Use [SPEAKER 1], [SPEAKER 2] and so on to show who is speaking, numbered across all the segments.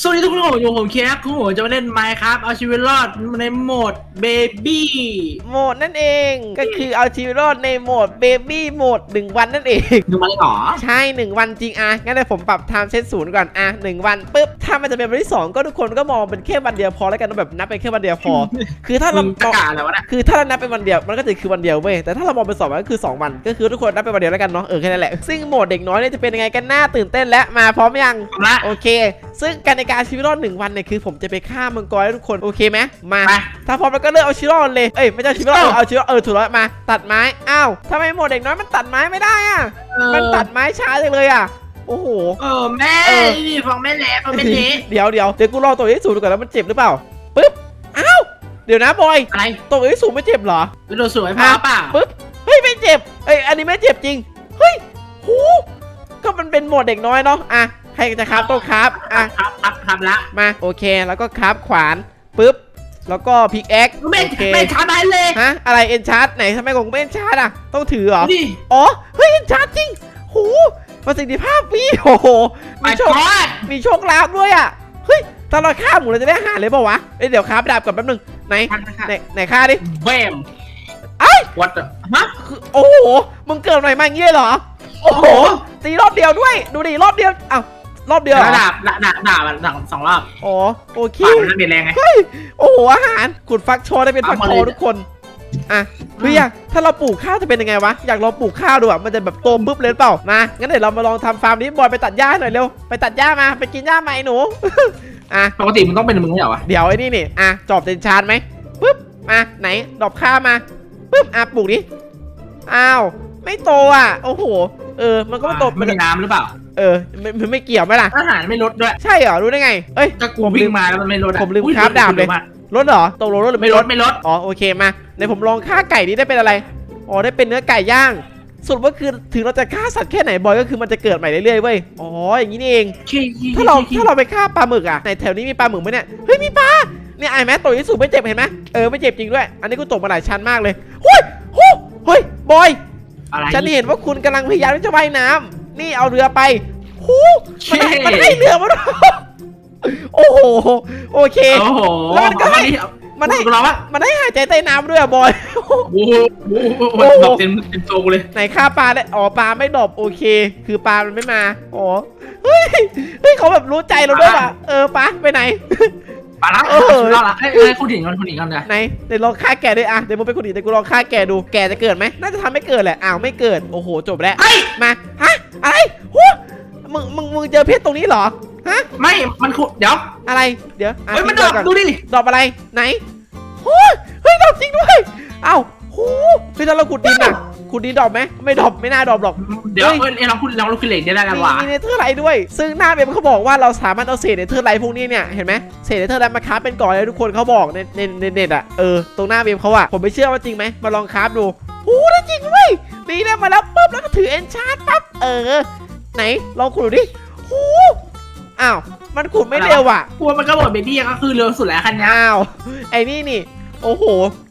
[SPEAKER 1] สวัสดีทุกคนผมอยู่ผมเคียร์คุณผมจะมาเล่นไมค์ครับเอาชีวิตรอดในโหมดเบบี้
[SPEAKER 2] โหมดนั่นเองก็คือเอาชีวิตรอดในโหมดเบบี้โหมดหนึ่งวันนั่นเอง
[SPEAKER 1] ดูมันหรอ
[SPEAKER 2] ใช่1วันจริงอะ งั้นเดี๋ยวผมปรับไทม์เซตศูนย์ก่อนอะหนึ่งวันปุ๊บถ้ามันจะเป็นวันที่2ก็ทุกคนก็มองเป็นแค่วันเดียวพอแล้วกันแบบนับเป็นแค่วันเดียวพอ คือถ้า
[SPEAKER 1] มึ
[SPEAKER 2] เรา
[SPEAKER 1] งประกาศอะไรวะเนี่ย
[SPEAKER 2] คือถ้าเรานับเป็นวันเดียวมันก็จะคือวันเดียวเว้ยแต่ถ้าเรามองเป็นสองวันก็คือสองวันก็คือทุกคนนับเป็นวันเดียวแล้วกันเนาะเออแค่นั้นแหละซึ่งโหมดเด็กน้อยเนี่ยจะเป็นยังไงกันน่าตื่นเต้นและมาพร้อมยัง
[SPEAKER 1] ทำละ
[SPEAKER 2] โอเค ซึ่งการในการเอาชีวิตรอดหนึ่งวันเนี่ยคือผมจะไปฆ่ามังกรให้ทุกคนโอเคไหมมา
[SPEAKER 1] ไป
[SPEAKER 2] ถ้าพร้อมแล้วก็เลือกเอาชีวิตรอดเลยเอ้ยไม่ใช่ชีวิตรอด
[SPEAKER 1] เอ้า
[SPEAKER 2] เอาชีวิตรอดเออถูกแล้วมา ตัดไม้อ้าวทำไมโหมดเด็กน้อยมันตัดไม้ไม่ได้อะ
[SPEAKER 1] เออ
[SPEAKER 2] มันตัดไม้ช้าจังเลยอะโอ้โห
[SPEAKER 1] เออแม่
[SPEAKER 2] เออ
[SPEAKER 1] นี่ฟังแม่แหละฟังแม่เละ
[SPEAKER 2] เดี๋ยวเดี๋ยวเดี๋ยวกูรอตัวที่สูงดูก่อนแล้วมันเจ็บหรือเปล่าปึ๊บ อ้าว เดี๋ยวนะบอย
[SPEAKER 1] อะไร
[SPEAKER 2] ตัวที่สูงไม่เจ็บเหรอ
[SPEAKER 1] ไปดูสวยพอเปล่า
[SPEAKER 2] ปึ๊บ เฮ้ยไม่เจ็บ เอ้ยอันนี้ไม่เจ็บจริง เฮ้ย หู ก็มันเป็นโหมดเด็กน้อยเนาะ อะ ใครจะครับต้องครับอะ
[SPEAKER 1] ครับครับครับละ
[SPEAKER 2] มาโอเคแล้วก็ครับขวานปึ๊บแล้วก็พิกแอค
[SPEAKER 1] ไม่
[SPEAKER 2] โอเค
[SPEAKER 1] ไม่ช้าไปเลย
[SPEAKER 2] ฮะอะไรเอ็นชาร์ดไหนทำไมของไม่เอ็นชาร์ดอะต้องถือเหรอ
[SPEAKER 1] นี่
[SPEAKER 2] อ๋อเฮ้ยเอ็นชาร์ดจริงโหประสิทธิภาพมีโอ้โห
[SPEAKER 1] ไป
[SPEAKER 2] มีโชค
[SPEAKER 1] กอด
[SPEAKER 2] มีโชคลาภด้วยอะเฮ้ยถ้าเราฆ่าหมูเราจะได้อาหารเลยเปล่าวะเอ้ยเดี๋ยวครับดาบก่อนแป๊บนึงไหนไหนไหนฆ่าดิ
[SPEAKER 1] เบม
[SPEAKER 2] เอ้ย
[SPEAKER 1] วัดฮะ
[SPEAKER 2] คือโอ้โหมึงเกิดใหม่มาอย่างงี้เลยเหรอโอ้โหตีรอบเดียวด้วย ดูดิรอบเดียวอ้าว รอบเดียวเหรอ
[SPEAKER 1] ดาบดาบดาบดาบดาบสองรอบ
[SPEAKER 2] อ๋อโอเค
[SPEAKER 1] ปากมันเปลี่ยนแรงไง
[SPEAKER 2] โอ้โห อาหารขุดฟักโชว์ได้เป็นฟักโช
[SPEAKER 1] เอา
[SPEAKER 2] ว์
[SPEAKER 1] มาเลย
[SPEAKER 2] ทุกคน อะเฮ้ยอยากถ้าเราปลูกข้าวจะเป็นยังไงวะ อยากลองปลูกข้าวดูอะ มันจะแบบโตปุ๊บเลยหรือเปล่า มา งั้นเดี๋ยวเรามาลองทำฟาร์มนี้บอยไปตัดหญ้าหน่อยเร็ว ไปตัดหญ้ามา ไปกินหญ้ามาไอ้หนู อะ
[SPEAKER 1] ปกติมันต้องเป็นมึงไม่ใช่เหรอวะ
[SPEAKER 2] เดี๋ยวไอ้นี่นี่ อะ จอบเต็นชานไหมปุ๊บ มาไหน ดอกข้าวมาปุ๊บ อะ ปลูกดิ อ้าว ไม่โตอะ โอ้โห เออ มันก็ไม่โต
[SPEAKER 1] ไม่มีน้ำหรือเปล่า
[SPEAKER 2] เออไม่ไม่ไม่เกี่ยวไหมล่ะ
[SPEAKER 1] อาหารไม่ลดด้วย
[SPEAKER 2] ใช่เหรอ รู้ได้ไง เอ้ย
[SPEAKER 1] ก็กูวิ่งมาแล้วมันไม่ลดอะ
[SPEAKER 2] ผมลืม
[SPEAKER 1] อุ้ย
[SPEAKER 2] คราฟดาบเลย
[SPEAKER 1] มาก
[SPEAKER 2] ลดเหรอตกลงลดหรือ
[SPEAKER 1] ไม่
[SPEAKER 2] ไม่
[SPEAKER 1] ล
[SPEAKER 2] ล
[SPEAKER 1] ด
[SPEAKER 2] ด
[SPEAKER 1] ไม่ลด
[SPEAKER 2] อ๋อ โอเคมาในผมลองฆ่าไก่นี้ได้เป็นอะไร อ๋อ ได้เป็นเนื้อไก่ย่าง สรุดว่าคือถึงเราจะฆ่าสัตว์แค่ไหนบอยก็คือมันจะเกิดใหม่เรื่อยๆเว้ย อ๋อ อย่างนี้นี่เอง ถ้าเราถ้าเราไปฆ่าปลาหมึกอะในแถวนี้มีปลาหมึกไหมเนี่ย เฮ้ยมีปลา เนี่ยไอ้แม่ตัวที่สูงไม่เจ็บเห็นไหมเออไม่เจ็บจริงด้วย อันนี้กูตกมาหลายชั้นมากเลยเฮ้ยโอ้เฮ้ยบอย
[SPEAKER 1] อะไร
[SPEAKER 2] ฉันเห็นว่าคุณกำลังพยายามที่จะว่ายน้ำ นี่เอาเรือไปหูมัน
[SPEAKER 1] เช่
[SPEAKER 2] ให้มันให้เรือมาด้วยโอ้โห โอเค
[SPEAKER 1] โอ้โห
[SPEAKER 2] แล้วมันก็ให้
[SPEAKER 1] นี่
[SPEAKER 2] มันให้
[SPEAKER 1] กูร้องว่า
[SPEAKER 2] มันให้หายใจใต้น้ำด้วยอะบอย
[SPEAKER 1] โอ้โหโอ้โหโอ้โห
[SPEAKER 2] โอ้โห
[SPEAKER 1] แบบเต็มเต็มตัวกูเลย
[SPEAKER 2] ไหนฆ่าปลาได้ อ๋อปลาไม่ดบโอเค คือปลามันไม่มา อ๋อ เฮ้ย เฮ้ยเขาแบบรู้ใจเราด้วยว่ะ เออปลาไปไหน
[SPEAKER 1] ปาละ
[SPEAKER 2] เออ
[SPEAKER 1] เราละเอ้ยเอ้ยคุณหญิงกันคุณหญิงกันเลย
[SPEAKER 2] ไหนเดี๋ยวลองฆ่าแกด้วยอะเดี๋ยวมึงเป็นคนดีแต่กูลองฆ่าแกดูแกจะเกิดไหมน่าจะทำไม่เกิดแหละอ้าวไม่เกิดโอ้โหจบแล้ว
[SPEAKER 1] เฮ้ย
[SPEAKER 2] มาฮะอะไรหูมึงมึงมึงเจอเพชรตรงนี้เหรอฮะ
[SPEAKER 1] ไม่ มันขุดเดี๋ยว
[SPEAKER 2] อะไรเดี๋ยวอะ
[SPEAKER 1] เฮ้ยมันด
[SPEAKER 2] ทิ้
[SPEAKER 1] องก
[SPEAKER 2] ไว้ก่อน
[SPEAKER 1] ดูดิ
[SPEAKER 2] ดอกอะไรไหนโอ้ยเฮ้ยดอกจริงด้วยเอ้าหูเฮ้ยถ้าเราขุดดินอะ ขุดดินดอกไหมไม่ดอกไม่น่าดอกหรอก
[SPEAKER 1] เดี๋ยว
[SPEAKER 2] เฮ้ย
[SPEAKER 1] เอ้ยเราคุณเราคุณเหล็กได้แล้วกัน
[SPEAKER 2] มี
[SPEAKER 1] วะ
[SPEAKER 2] มีเนเธอร์ไลท์ด้วย ซึ่งหน้าเว็บเขาบอกว่าเราสามารถเอาเศษเนเธอร์ไลท์พวกนี้เนี่ยเห็นไหมเศษเนเธอร์ไลท์มาคราฟเป็นก่อนเลยทุกคนเขาบอกในในในเน็ตอะเออตรงหน้าเว็บเขาอะผมไม่เชื่อว่าจริงไหมมาลองคราฟดูหูได้จริงด้วยนี่ได้มาแล้วปุ๊บแล้วก็ถือเอนชาร์ปั๊บเออ ไหนลองขุดดูดิหูอ้าวมันขุดไม่เร็วอะ
[SPEAKER 1] กลัวมันก็บอกเบบี้ก็คือเร็วสุดแล้วคันนี้
[SPEAKER 2] อ้าวไอ้นี่นี่ โอ้โห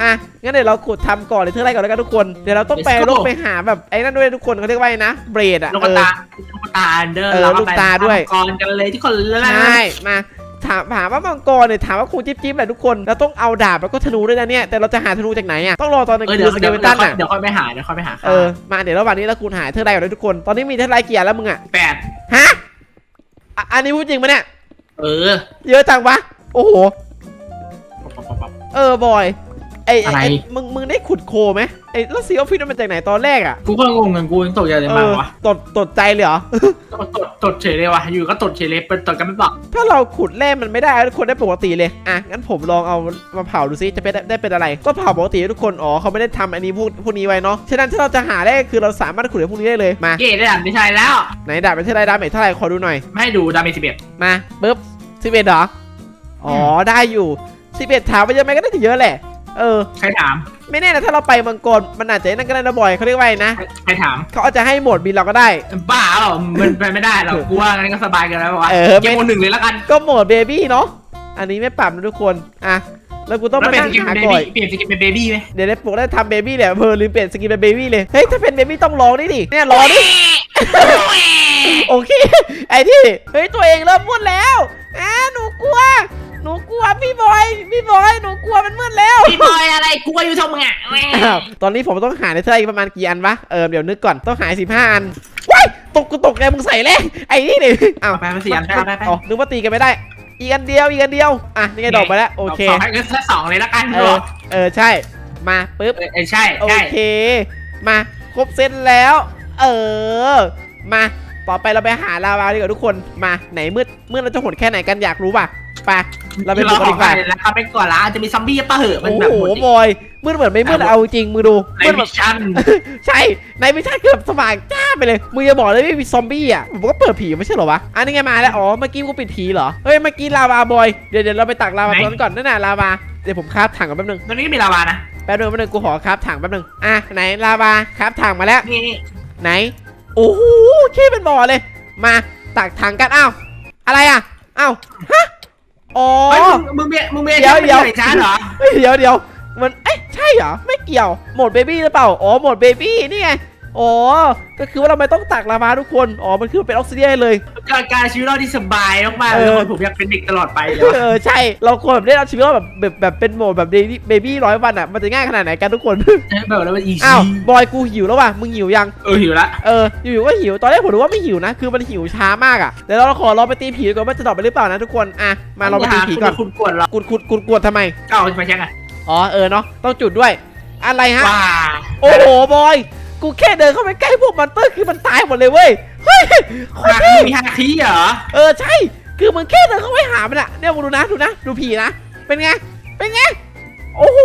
[SPEAKER 2] อะ งั้นเดี๋ยวเราขุดทำก่อนเลยเท่าไรก่อนแล้วกันทุกคน เดี๋ยวเราต้องไปโลกไปหาแบบไอ้นั่นด้วยทุกคนเขาเรียกว่าไงนะ เบรดอะ
[SPEAKER 1] ลูก
[SPEAKER 2] เออ
[SPEAKER 1] ตาลูกตาเดิน
[SPEAKER 2] เออ
[SPEAKER 1] เรา
[SPEAKER 2] ลูกตาด้วย
[SPEAKER 1] ก่อนกันเลยที่คนละ
[SPEAKER 2] ใช่มาถามถามว่ามังกรเนี่ยถามว่าครูจิ๊บจิ๊บแหละทุกคนเราต้องเอาดาบแล้วก็ธนูด้วยนะเนี่ยแต่เราจะหาธนูจากไหนอะต้องรอตอนกลาง
[SPEAKER 1] เออ
[SPEAKER 2] คื
[SPEAKER 1] เดี๋ยวน
[SPEAKER 2] สเก
[SPEAKER 1] เดี๋ยว
[SPEAKER 2] เล
[SPEAKER 1] เดี๋
[SPEAKER 2] ตั
[SPEAKER 1] ยวนค่อย
[SPEAKER 2] อะ
[SPEAKER 1] เดี๋ยวค่อยไปหาเดี๋ยวค่อยไปหา
[SPEAKER 2] เออมาเดี๋ยวระหว่างนี้เราคุณหาเธอไรก่อนเลยทุกคนตอนนี้มีเท่าไรเกียร์แล้วมึงอะ
[SPEAKER 1] แปด
[SPEAKER 2] ฮะอะอันนี้พูดจริงปะเนี่ย
[SPEAKER 1] เออ
[SPEAKER 2] เยอะจังวะโอ้โห เออบอยไอ้ไอ้
[SPEAKER 1] อะไร
[SPEAKER 2] ไอ้มึงมึงได้ขุดโคไหมไอ้แล้วซีออฟฟิศมันมาจากไหนตอนแรกอะ
[SPEAKER 1] กูก็งงเงินกูยังตกใจเลย
[SPEAKER 2] เอ
[SPEAKER 1] มาก
[SPEAKER 2] อ
[SPEAKER 1] วะ
[SPEAKER 2] ตดตดใจเลยเหรอ
[SPEAKER 1] ตดตดตดเฉยเลยวะอยู่ก็ตดเฉยเลยเป็นตดกันไม่บอก
[SPEAKER 2] ถ้าเราขุดแร่มันไม่ได้ทุกคนได้ปกติเลย อะ งั้นผมลองเอามาเผาดูซิจะเป็นได้เป็นอะไร ก็เผาปกติทุกคน อ๋อเขาไม่ได้ทำอันนี้พวกพวกนี้ไว้เนาะ ฉะนั้นถ้าเราจะหาแร่คือเราสามารถขุดได้พวกนี้ได้เลย มา
[SPEAKER 1] เก๋ได้ดันไม่ใช่แล้ว
[SPEAKER 2] ไหนดาบเป็นเท่าไรดาเมจเท่าไหร่ขอดูหน่อย
[SPEAKER 1] ไม่ให้ดูดาเมจสิบเอ็ด
[SPEAKER 2] มาปึ๊บสิบเอ็ดเหรอ อ๋อ ได้อยู่ สิบเอ็ดถามไปเยอะไหมก็ได้ถึงเยอะแหละ เออ
[SPEAKER 1] ใครถาม
[SPEAKER 2] ไม่แน่นะถ้าเราไปมังกรมันอาจจะนั่นก็ได้นะบอยเขาเรียกว่าไงนะ
[SPEAKER 1] ใครถาม
[SPEAKER 2] เขาอาจจะให้โหมดบินเราก็ได้
[SPEAKER 1] บ้าเหรอมันไปไม่ได้หรอกกูว่างั้นก็สบายกันแล้ววะ
[SPEAKER 2] เออ
[SPEAKER 1] เกมโมหนึ่งเลยแล้วกัน
[SPEAKER 2] ก็โหมดเบบี้เนาะ อันนี้ไม่ปรับนะทุกคน อะ แล้วกูต้อง
[SPEAKER 1] แล้ว
[SPEAKER 2] มา
[SPEAKER 1] เปลี่ยน
[SPEAKER 2] นั่
[SPEAKER 1] ส
[SPEAKER 2] ง
[SPEAKER 1] กิน
[SPEAKER 2] หา
[SPEAKER 1] เป็นเบ
[SPEAKER 2] ก่อน
[SPEAKER 1] บี้เปลี่ยนสกินเป็นเบบี้ไหม
[SPEAKER 2] เดี๋ยวได้ปลุกได้ทำเบบี้เนี่ยเพอลืมเปลี่ยนสกินเป็นเบบี้เลย เฮ้ยถ้าเป็นเบบี้ต้องร้องดิดิเนี่ยร้องดิ โอเค ไอ้ที่ เฮ้ยตัวเองเริ่มพูดแล้วอ่าหนูกลัวห นูกลัวพี่บอยพี่บอยหนูกลัวมันมืดแล้ว
[SPEAKER 1] พี่บอยอะไรกลัวอยู่ทำไมอะแหม่
[SPEAKER 2] อ้าวตอนนี้ผมต้องหาในเท่าไหร่ประมาณกี่อันวะ เออเดี๋ยวนึกก่อนต้องหา15อันว้ายตกกูตกไงมึงใส่เลยไอ้นี่ดิอ้าว
[SPEAKER 1] เอาไปไปสี่อันไปเอาไปไป
[SPEAKER 2] อ๋อนึกว่าตีกันไม่ได้ อีกอันเดียวอีกอันเดียว อะนี่ไงดอกไปแล้วโอเค
[SPEAKER 1] ขอให้กันสักสองเลยละกัน
[SPEAKER 2] เออเออใช่ มาปึ๊บ
[SPEAKER 1] เออเออใช่
[SPEAKER 2] โอ
[SPEAKER 1] ใช่
[SPEAKER 2] เค มาครบเซตแล้ว เออ มาต่อไปเราไปหาลาวาดีกว่าทุกคนมาไหนมืดมืดเราจะโหดแค่ไหนกันอยากรู้ป่ะไป เราไป
[SPEAKER 1] คือ
[SPEAKER 2] ดู
[SPEAKER 1] เรา
[SPEAKER 2] กัน
[SPEAKER 1] ข
[SPEAKER 2] ดี
[SPEAKER 1] อง
[SPEAKER 2] กว่า
[SPEAKER 1] ไปแล้วเขาไปก่อนละอาจจะมีซอมบี้ปะเหอะมัน
[SPEAKER 2] โอ้
[SPEAKER 1] แบบ
[SPEAKER 2] โห
[SPEAKER 1] หมด
[SPEAKER 2] บอยมืดเหมือนไม่มืดเอาจริงมือดู
[SPEAKER 1] ใน
[SPEAKER 2] มืดแบ
[SPEAKER 1] มิ
[SPEAKER 2] บ
[SPEAKER 1] ชชั่น
[SPEAKER 2] ใช่ในไม่ใช่คือแบบสว่างจ้าไปเลยมึงอย่าบอกเลยไม่มีซอมบี้อะผมก็เปิดผีไม่ใช่เหรอวะอันนี้ไงมาแล้วอ๋อเมื่อกี้กูปิดผีเหรอเฮ้ยเมื่อกี้ลาวาบอยเดี๋ยวเดี๋ยวเราไปตักลาวาตรงนั้นก่อนนั่นน่ะลาวาเดี๋ยวผมคราฟถังก่อนแป๊บนึง
[SPEAKER 1] ตอนนี้ก็มีลาวานะ
[SPEAKER 2] แป๊บนึงแป๊บนึงกูขอคราฟถังแป๊บนึงอะไหนลาวาคราฟถังมาแล้ว
[SPEAKER 1] นี่นี่
[SPEAKER 2] ไหน โอ้โหขี้เป็นบ่อเลย มาตักถังกันอ้าวอะไรอะอ้าวฮะ อ๋อ
[SPEAKER 1] เฮ้ยมึงมึงเมียมึงเมีย
[SPEAKER 2] เดี๋ยว
[SPEAKER 1] ไม่
[SPEAKER 2] เดี๋ยว
[SPEAKER 1] ใส่ช้าเหรอ
[SPEAKER 2] เฮ้ยเดี๋ยวเดี๋ยวมันเอ๊ะใช่เหรอไม่เกี่ยวโหมดเบบี้หรือเปล่าอ๋อโหมดเบบี้นี่ไง อ๋อ ก็คือว่าเราไม่ต้องตักลาวาทุกคน อ๋อ มันคือเป็นออกซิเจนเลย
[SPEAKER 1] การการชีวิตเราที่สบายมากๆ
[SPEAKER 2] เอ
[SPEAKER 1] เล
[SPEAKER 2] อ
[SPEAKER 1] ยผมอยากเป็นเด็กตลอดไปเลย
[SPEAKER 2] เออ ใช่ เราควรแบบได้เอาชีวิตเราแบบแบบแบบเป็นโหมดแบบเบบี้ร้อยวันอะ มันจะง่ายขนาดไหนกันทุกคน
[SPEAKER 1] แบบแล้วมันอี
[SPEAKER 2] อ้าว
[SPEAKER 1] ซี่
[SPEAKER 2] บอยกูหิวแล้วว่ะ มึงหิวยัง
[SPEAKER 1] เออหิวละ
[SPEAKER 2] เออ อยู่ๆก็หิว ตอนแรกผมนึกว่าไม่หิวนะ คือมันหิวช้ามากอะเดี๋ยวเราขอลองไปตีผีก่อนว่าจะตอบไปหรือเปล่านะทุกคน อะ มาเราไปตีผีก่อน
[SPEAKER 1] คุณกวนเรา
[SPEAKER 2] กุดกุดกุดกวดทำไม
[SPEAKER 1] ก็เอาไปแช็กอะ
[SPEAKER 2] อ๋อ เออเนาะ ต้องจุดด้วย อะไรฮะ
[SPEAKER 1] ว้า
[SPEAKER 2] โอ้โหบอย กูแค่เดินเข้าไปใกล้พวกมอนเตอร์คือมันตายหมดเลยเว้ย เฮ้ยโคตร
[SPEAKER 1] ฮา
[SPEAKER 2] เท่
[SPEAKER 1] มีฮาคีเหรอ
[SPEAKER 2] เออใช่ คือมึงแค่เดินเข้าไปหามันอะเนี่ยมึงดูนะดูนะดูผีนะ เป็นไง เป็นไง โอ้โห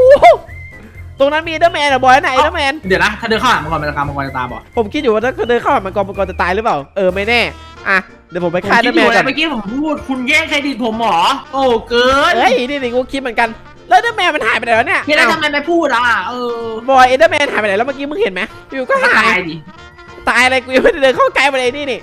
[SPEAKER 2] ตรงนั้นมีเดอร์แมนอะบอยไหนเดอร์แมน
[SPEAKER 1] เดี๋ยวนะ ถ้าเดินเข้าหามังกรมันจะกามังกรจะตามบ่
[SPEAKER 2] ผมคิดอยู่ว่าถ้าเดินเข้าหามันกรมันกรจะตายหรือเปล่า เออไม่แน่ อะเดี๋ยวผมไป
[SPEAKER 1] ผม
[SPEAKER 2] ฆ่าเด
[SPEAKER 1] คิ
[SPEAKER 2] อ
[SPEAKER 1] ด
[SPEAKER 2] ร์แม
[SPEAKER 1] อยู่
[SPEAKER 2] นก่อ
[SPEAKER 1] นะ
[SPEAKER 2] น
[SPEAKER 1] เมื่อกี้ผมพูดคุณแย่งเครดิตผมเหรอ โอ้เกิน
[SPEAKER 2] เฮ้ยนี่นี่กูคิดเหมือนกัน แล้วเดอร์แมนมันหายไปไหนแล้วเนี่ย
[SPEAKER 1] พี่แล้ว
[SPEAKER 2] อ้าว
[SPEAKER 1] ทำไมไม่พูดอะ เออบ
[SPEAKER 2] อยเอเดอร์แมนหายไปไหนแล้วเมื่อกี้มึงเห็นไหมอยู่ก็
[SPEAKER 1] ก็
[SPEAKER 2] หา
[SPEAKER 1] ตายยดิ
[SPEAKER 2] ตายอะไรกูยังไม่ได้เดินเข้าใกล้มาเลยนี่นี่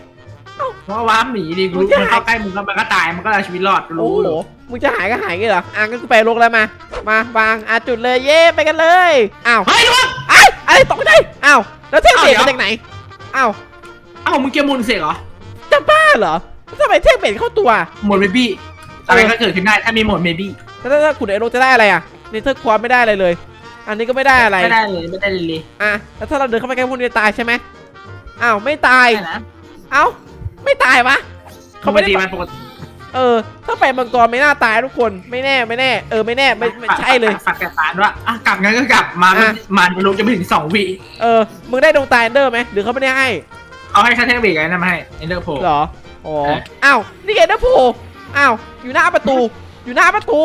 [SPEAKER 1] เพราะว่าหมีดิกู
[SPEAKER 2] มึงจะ
[SPEAKER 1] มันเข้าใกล้มึงก็มันก็ตายมันก็เอาชีวิตรอด
[SPEAKER 2] โอ้
[SPEAKER 1] รู้
[SPEAKER 2] โห
[SPEAKER 1] อยู่
[SPEAKER 2] มึงจะหายก็หายกันเหรอ อะงั้นกูไปลงแล้วมา มาวางอะจุดเลยเย่ไปกันเลย อ้าว
[SPEAKER 1] เฮ้ยลูก
[SPEAKER 2] ไอ้ยอะไรตกใจ อ้าว แล้วเทพเบด
[SPEAKER 1] อ้าว
[SPEAKER 2] มา
[SPEAKER 1] เดี๋ยว
[SPEAKER 2] จากไหน อ้าว
[SPEAKER 1] เอ้ามึงเกมมุนเสกเหรอ
[SPEAKER 2] จะบ้าเหรอทำไมเทพเบดเข้าตัว
[SPEAKER 1] โหมดเบบี้ อะไรก็เกิดขึ้นได้ถ้ามีโหมดเบบี้
[SPEAKER 2] แล้วถ้าขุดไอโรจะได้อะไรอะเนเธอร์ควอไม่ได้อะไรเลย อันนี้ก็ไม่ได้อะไร
[SPEAKER 1] ไม่ได้เลยไม่ได้เลยเลย
[SPEAKER 2] อะแล้วถ้าเราเดินเข้าไปใกล้พวกนี้จะตายใช่ไหมอ้าวไม่ตาย
[SPEAKER 1] ได้นะ
[SPEAKER 2] เอ้าไม่ตายวะเขาไม่ได้
[SPEAKER 1] ปกติมันปกติ
[SPEAKER 2] เออ ถ้าไปมังกรไม่น่าตายทุกคนไม่แน่ไม่แน่ เออไม่แน่ไม่ไม่ใช่เลย
[SPEAKER 1] ฝักแกสารว่าอะกลับงั้นก็กลับมา
[SPEAKER 2] อะ
[SPEAKER 1] มันมันลงจะไม่ถึงสองวิ
[SPEAKER 2] เออมึงได้ดวงตาเอนเดอร์ไหมหรือเขาไม่ได้ให้
[SPEAKER 1] เอาให้คาเทนเบรกไอ้นั่นมาให้เอ็นเดอร์โพ
[SPEAKER 2] เหรออ๋อ
[SPEAKER 1] เออ
[SPEAKER 2] อ้าวนี่ไงนะโผล่ อ้าวอยู่หน้าประตู อยู่หน้าประตู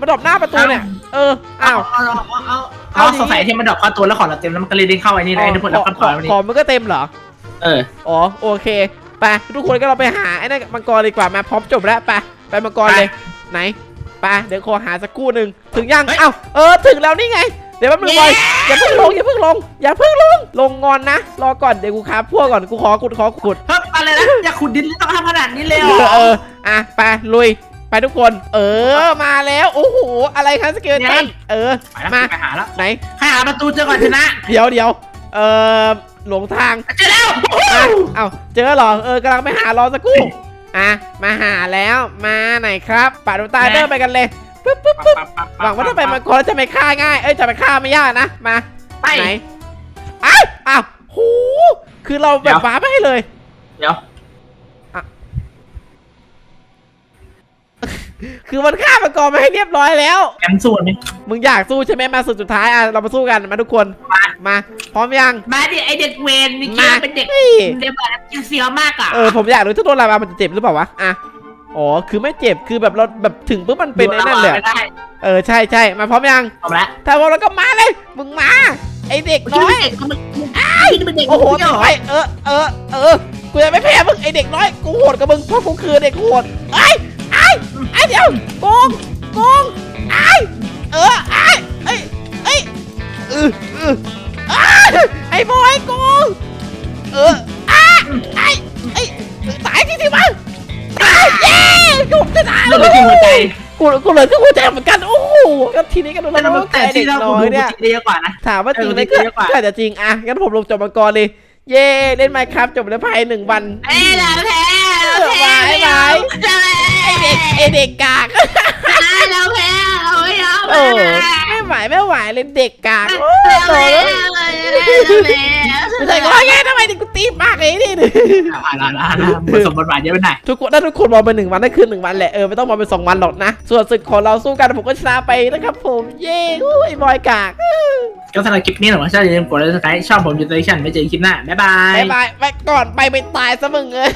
[SPEAKER 2] มาดรอปหน้าประตูเนี่ยเอออ้าว
[SPEAKER 1] เอาเอาเอาเอา
[SPEAKER 2] เอา
[SPEAKER 1] เอา
[SPEAKER 2] ดิ
[SPEAKER 1] สงสัยที่มันดรอปเข้าตัวแล้วขอเราเต็มแล้วมันก็เลยเด้งเข้าไอ้นี่เลยเอ็นเดอร์โพแล้วก็
[SPEAKER 2] ข
[SPEAKER 1] ถอย
[SPEAKER 2] อ
[SPEAKER 1] มา
[SPEAKER 2] ข
[SPEAKER 1] นี่
[SPEAKER 2] อมันก็เต็มเหรอ
[SPEAKER 1] เออ
[SPEAKER 2] อ๋อโอเคไปทุกคนก็เราไปหาไอ้นั่นมังกรเลยดีกว่ามาพร้อมจบแล้วไปไปมังกรเลยไหนไปเดี๋ยวขอหาสักครู่หนึ่งถึงยัง
[SPEAKER 1] เฮ้ย
[SPEAKER 2] อ้าวเออถึงแล้วนี่ไง เดี๋ยวแป๊บนึงบอย อย่าเพิ่งลงอย่าเพิ่งลงอย่าเพิ่งลงลงงอนนะ รอก่อนเดี๋ยวกูคาพวกก่อนกูขอขุดขอขุด
[SPEAKER 1] เพิ่มอะไรนะอยากขุดดินต้องทำขนาดนี้เลย
[SPEAKER 2] เอ
[SPEAKER 1] เหร
[SPEAKER 2] อ
[SPEAKER 1] อ
[SPEAKER 2] เอออะไปลุยไปทุกคน เออมาแล้วโอ้โหอะไรคะสเกลตันเออ
[SPEAKER 1] ไปแล้ว
[SPEAKER 2] มา
[SPEAKER 1] ไปหาแล้ว
[SPEAKER 2] ไหน
[SPEAKER 1] ให้หาประตูเจอก่อนชนะ
[SPEAKER 2] เดี๋ยวเดี๋ยวเออหลงทาง
[SPEAKER 1] เจอแล้ว
[SPEAKER 2] อะเอ้าเจอเหรอเออกำลังไปหารอสักครู่อะมาหาแล้วมาไหนครับป่าดวงตาเดินไปกันเลย ปึ๊บปึ๊บปึ๊บหวังว่าถ้าไปมังกรแล้วจะไม่ฆ่าง่าย เอ้ยจะไปฆ่าไม่ยากนะ มา
[SPEAKER 1] ไป
[SPEAKER 2] ไหนอ้าวอ้าวหูคือเราแบบฟ้าไม่ให้เลย
[SPEAKER 1] เดี๋ยว
[SPEAKER 2] คือมันฆ่ามังกรมาให้เรียบร้อยแล้ว
[SPEAKER 1] แอมส่วนนี่
[SPEAKER 2] มึงอยากสู้ใช่ไหมมาสุดสุดท้ายอะเรามาสู้กันมาทุกคน
[SPEAKER 1] มา
[SPEAKER 2] มาพร้อมยัง
[SPEAKER 1] มาดิไอเด็กเวนนี่คิดว่าเป็นเด็ก
[SPEAKER 2] นี่
[SPEAKER 1] เด็กแบบเสียวมากอะ
[SPEAKER 2] เออผมอยากรู้ถ้าโดนลาวามันจะเจ็บหรือเปล่าวะอะ อ๋อ คือไม่เจ็บ คือแบบเราแบบถึงปุ๊บมันเป็นไอ้นั่นเลย
[SPEAKER 1] ไม่ได้
[SPEAKER 2] เออ ใช่ใช่มาพร้อมยัง
[SPEAKER 1] พร้อมแล้ว
[SPEAKER 2] ถ้าพร้อมแล้วก็มาเลย มึงมา ไอเด็ก
[SPEAKER 1] คิด
[SPEAKER 2] น้อ
[SPEAKER 1] ว่ายเด็กมันคิดว่าเป็นเด็ก
[SPEAKER 2] โอ้โห
[SPEAKER 1] เที่ยวเหรอ
[SPEAKER 2] ไปเออเออเออ กูจะไม่แพ้มึงไอเด็กน้อย กูโหดกับมึงเพราะกูคือเด็กโหดไอ้ไอ้ไอ้เดี๋ยวโกงโกงไอ้เออไอ้ไอ้ไอ้เออเออไอ้ไอ้บอยโกงเอออ้าไอ้ไอ้ตายที่สิมั้ง ตายเย้กูชนะ
[SPEAKER 1] เลือดเลยที่หัวใจ
[SPEAKER 2] กูกูเลยก็หัวใจเหมือนกันโอ้โหก็ทีนี้ก็โดน
[SPEAKER 1] แต่
[SPEAKER 2] แล้ว
[SPEAKER 1] แต่
[SPEAKER 2] แต่
[SPEAKER 1] ที่
[SPEAKER 2] เด็ก
[SPEAKER 1] เรา
[SPEAKER 2] น้
[SPEAKER 1] ดู
[SPEAKER 2] อยเนี่ย
[SPEAKER 1] เยอะกว่านะ
[SPEAKER 2] ถามว่าจริงไหม
[SPEAKER 1] เออ
[SPEAKER 2] ก็
[SPEAKER 1] เยอะกว่า
[SPEAKER 2] ก็อาจจะจริงอะงั้นผมลงจบมังกรเลยเย่เล่นไมค์ครับจบแล้วภายในหนึ่งวัน
[SPEAKER 1] เอ้ยแล้วแพ้
[SPEAKER 2] บ๊ายบาย
[SPEAKER 1] จะแพ้
[SPEAKER 2] ไอเด็กไอเด็กกาก
[SPEAKER 1] เราแพ้เราไม่เอา
[SPEAKER 2] เออไม่ไหวไม่ไหวเลยเด็กกากโอ้ยโตแล้วไม่ใช่ก็แค่ทำ ไมถึงกูตีปากไอ้นี่ดิ
[SPEAKER 1] อ่าละละละผสมบทบาทเยอะไปหน่อย
[SPEAKER 2] ทุกคนถ้าทุกคนมองไปหนึ่งวันนั่นคือหนึ่งวันแหละเออไม่ต้องมองเป็นสองวันหรอกนะ ส่วนศึกของเราสู้กันผมก็ชนะไปนะครับผมเย้อุ้ยบอยกาก
[SPEAKER 1] ก็สำหรับคลิปนี้หนูว่าชอบอย่าลืมกดไลค์กดซับสไครต์ช่องผมยูทูบช n ไม่เจอกันคลิปหน้าบ๊ายบาย
[SPEAKER 2] บ๊ายบายไปก่อนไปไปตายซะมึงเออ